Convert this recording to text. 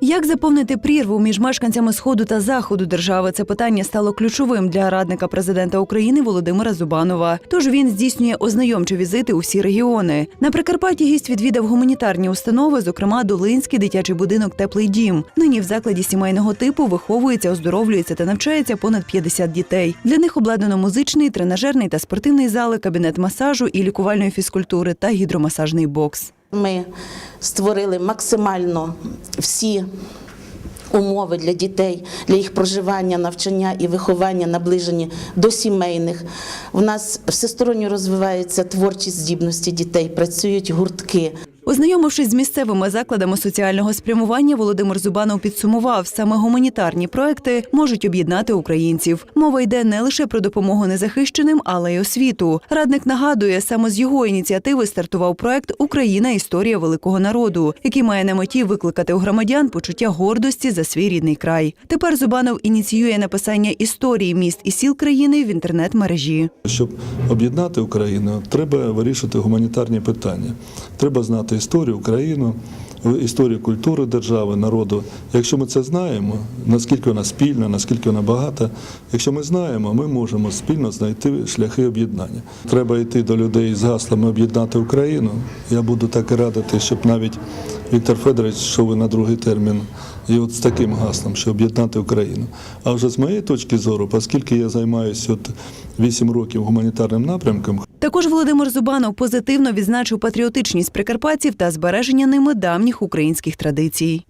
Як заповнити прірву між мешканцями сходу та заходу держави? Це питання стало ключовим для радника президента України Володимира Зубанова. Тож він здійснює ознайомчі візити у всі регіони. На Прикарпатті гість відвідав гуманітарні установи, зокрема Долинський дитячий будинок Теплий дім. Нині в закладі сімейного типу виховується, оздоровлюється та навчається понад 50 дітей. Для них обладнано музичний, тренажерний та спортивний зали, кабінет масажу і лікувальної фізкультури та гідромасажний бокс. Ми створили максимально всі умови для дітей, для їх проживання, навчання і виховання наближені до сімейних. У нас всесторонньо розвиваються творчі здібності дітей, працюють гуртки. Ознайомившись з місцевими закладами соціального спрямування, Володимир Зубанов підсумував, саме гуманітарні проекти можуть об'єднати українців. Мова йде не лише про допомогу незахищеним, але й освіту. Радник нагадує, саме з його ініціативи стартував проект Україна історія великого народу, який має на меті викликати у громадян почуття гордості за свій рідний край. Тепер Зубанов ініціює написання історії міст і сіл країни в інтернет-мережі. Щоб об'єднати Україну, треба вирішити гуманітарні питання. Треба знати історію Україну, історію культури держави, народу. Якщо ми це знаємо, наскільки вона спільна, наскільки вона багата, якщо ми знаємо, ми можемо спільно знайти шляхи об'єднання. Треба йти до людей з гаслами об'єднати Україну. Я буду так і радити, щоб навіть Віктор Федорович йшов на другий термін. І от з таким гаслом, що об'єднати Україну. А вже з моєї точки зору, оскільки я займаюся от 8 років гуманітарним напрямком, Також Володимир Зубанов позитивно відзначив патріотичність прикарпатців та збереження ними давніх українських традицій.